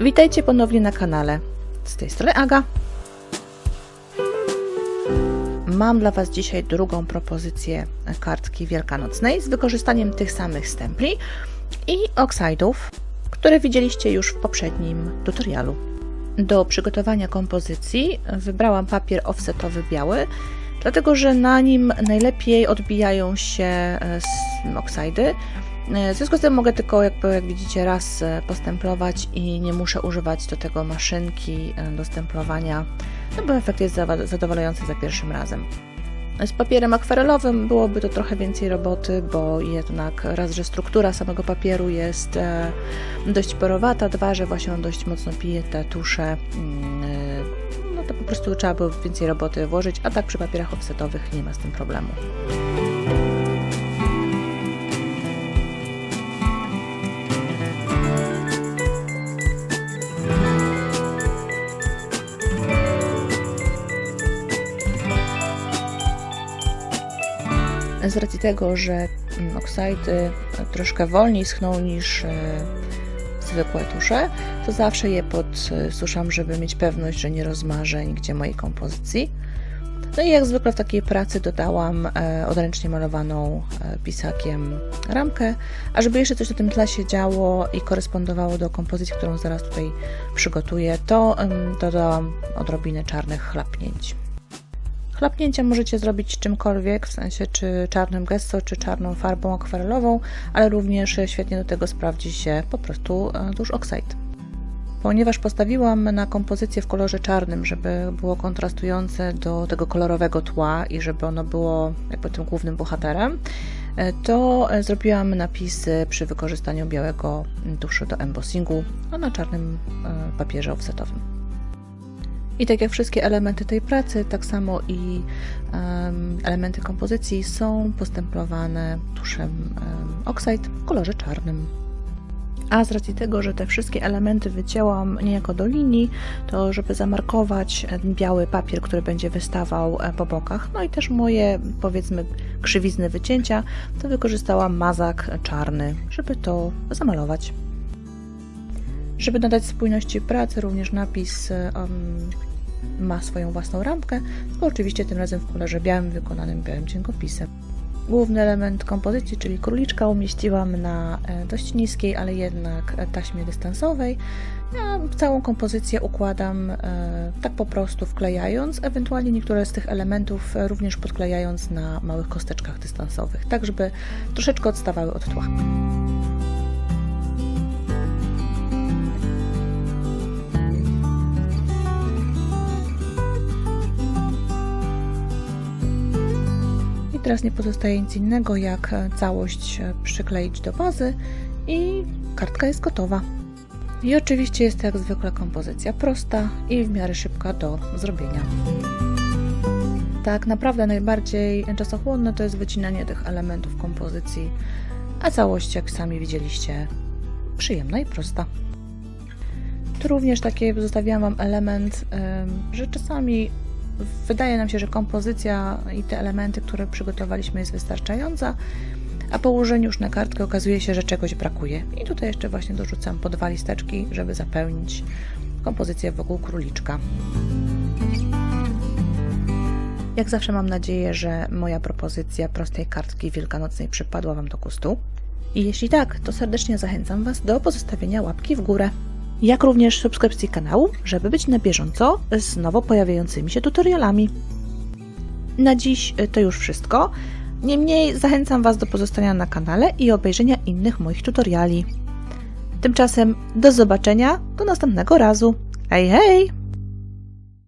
Witajcie ponownie na kanale. Z tej strony Aga. Mam dla Was dzisiaj drugą propozycję kartki wielkanocnej z wykorzystaniem tych samych stempli i oksajdów, które widzieliście już w poprzednim tutorialu. Do przygotowania kompozycji wybrałam papier offsetowy biały, dlatego że na nim najlepiej odbijają się e, oksajdy. E, W związku z tym mogę tylko, jakby, jak widzicie, raz e, postemplować i nie muszę używać do tego maszynki do stemplowania, no bo efekt jest zadowalający za pierwszym razem. Z papierem akwarelowym byłoby to trochę więcej roboty, bo jednak raz, że struktura samego papieru jest dość porowata, dwa, że właśnie on dość mocno pije te tusze, prostu trzeba było więcej roboty włożyć, a tak przy papierach offsetowych nie ma z tym problemu. Z racji tego, że mm, oksajdy troszkę wolniej schną niż e, zwykłe tusze, to zawsze je podsuszam, żeby mieć pewność, że nie rozmarzę nigdzie mojej kompozycji. No i jak zwykle w takiej pracy dodałam e, odręcznie malowaną e, pisakiem ramkę, a żeby jeszcze coś na tym tle się działo i korespondowało do kompozycji, którą zaraz tutaj przygotuję, to dodałam odrobinę czarnych chlapnięć. Chlapnięcia możecie zrobić czymkolwiek, w sensie czy czarnym gesso, czy czarną farbą akwarelową, ale również świetnie do tego sprawdzi się po prostu e, tusz oxide. Ponieważ postawiłam na kompozycję w kolorze czarnym, żeby było kontrastujące do tego kolorowego tła i żeby ono było jakby tym głównym bohaterem, e, to e, zrobiłam napisy przy wykorzystaniu białego tuszu do embossingu a na czarnym papierze offsetowym. I tak jak wszystkie elementy tej pracy, tak samo i em, elementy kompozycji są postemplowane tuszem um, oxide w kolorze czarnym. A z racji tego, że te wszystkie elementy wycięłam niejako do linii, to żeby zamarkować biały papier, który będzie wystawał e, po bokach, no i też moje powiedzmy krzywizny wycięcia, to wykorzystałam mazak czarny, żeby to zamalować. Żeby nadać spójności pracy, również napis um, ma swoją własną ramkę, tylko oczywiście tym razem w kolorze białym, wykonanym białym cienkopisem. Główny element kompozycji, czyli króliczka, umieściłam na e, dość niskiej, ale jednak e, taśmie dystansowej. Ja całą kompozycję układam e, tak po prostu wklejając, ewentualnie niektóre z tych elementów również podklejając na małych kosteczkach dystansowych, tak żeby troszeczkę odstawały od tła. Teraz nie pozostaje nic innego, jak e, całość e, przykleić do bazy i kartka jest gotowa. I oczywiście jest to jak zwykle kompozycja prosta i w miarę szybka do zrobienia. Tak naprawdę najbardziej czasochłonne to jest wycinanie tych elementów kompozycji, a całość, jak sami widzieliście, przyjemna i prosta. Tu również takie zostawiłam Wam element, em, że czasami wydaje nam się, że kompozycja i te elementy, które przygotowaliśmy, jest wystarczająca, a po ułożeniu już na kartkę okazuje się, że czegoś brakuje. I tutaj jeszcze właśnie dorzucam po dwa listeczki, żeby zapełnić kompozycję wokół króliczka. Jak zawsze mam nadzieję, że moja propozycja prostej kartki wielkanocnej przypadła Wam do gustu. I jeśli tak, to serdecznie zachęcam Was do pozostawienia łapki w górę jak również subskrypcji kanału, żeby być na bieżąco z nowo pojawiającymi się tutorialami. Na dziś to już wszystko. Niemniej zachęcam Was do pozostania na kanale i obejrzenia innych moich tutoriali. Tymczasem do zobaczenia do następnego razu. Hej, hej!